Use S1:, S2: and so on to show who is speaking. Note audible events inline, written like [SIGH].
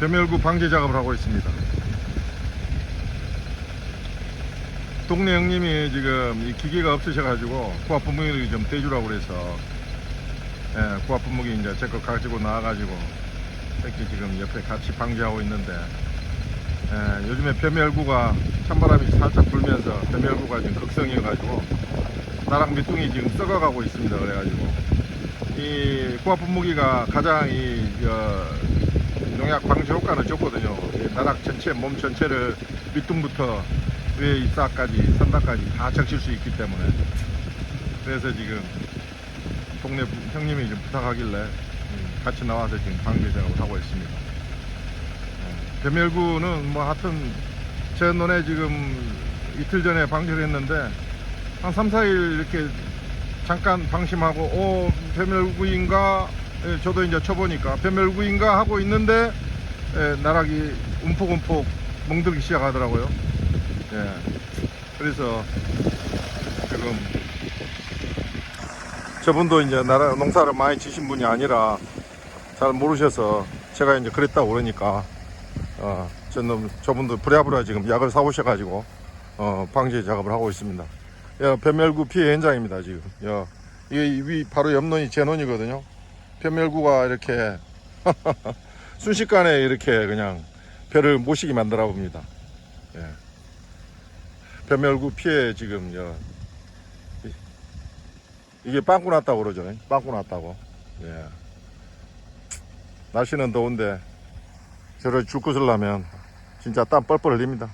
S1: 벼멸구 방제 작업을 하고 있습니다. 동네 형님이 지금 이 기계가 없으셔가지고 구합 분무기를 좀 떼주라고 그래서 예, 구합 분무기 이제 제 거 가지고 나와가지고 이렇게 지금 옆에 같이 방제하고 있는데 예, 요즘에 벼멸구가 찬바람이 살짝 불면서 벼멸구가 지금 극성이어가지고 나랑 밑둥이 지금 썩어가고 있습니다. 그래가지고 이 구합 분무기가 가장 이 어, 농약 방지 효과는 좋거든요. 이 나락 전체 몸 전체를 밑둥부터 위에 잎사까지 선다까지 다 적실 수 있기 때문에 그래서 지금 동네 부- 형님이 좀 부탁하길래 음, 같이 나와서 지금 방제 작업을 하고 있습니다. 예, 벼멸구는 뭐 하여튼 제 눈에 지금 이틀 전에 방제를 했는데 한 3, 4일 이렇게 잠깐 방심하고 오 벼멸구인가 예, 저도 이제 쳐보니까 벼멸구인가 하고 있는데 예, 나락이 움푹움푹 멍들기 시작하더라고요. 예. 그래서 지금 저분도 이제 나라 농사를 많이 지신 분이 아니라 잘 모르셔서 제가 이제 그랬다고 그러니까 어, 저는 저분도 부랴부랴 지금 약을 사오셔가지고 어, 방제 작업을 하고 있습니다. 야, 벼멸구 피해 현장입니다 지금. 야, 이게 위 바로 옆론이 제 논이거든요. 벼멸구가 이렇게 [LAUGHS] 순식간에 이렇게 그냥 벼를 모시게 만들어 봅니다. 예. 벼멸구 피해 지금 여, 이- 이게 빵꾸 났다고 그러죠. 빵꾸 났다고. 예. 날씨는 더운데 저를 줄 것을 나면 진짜 땀 뻘뻘 흘립니다.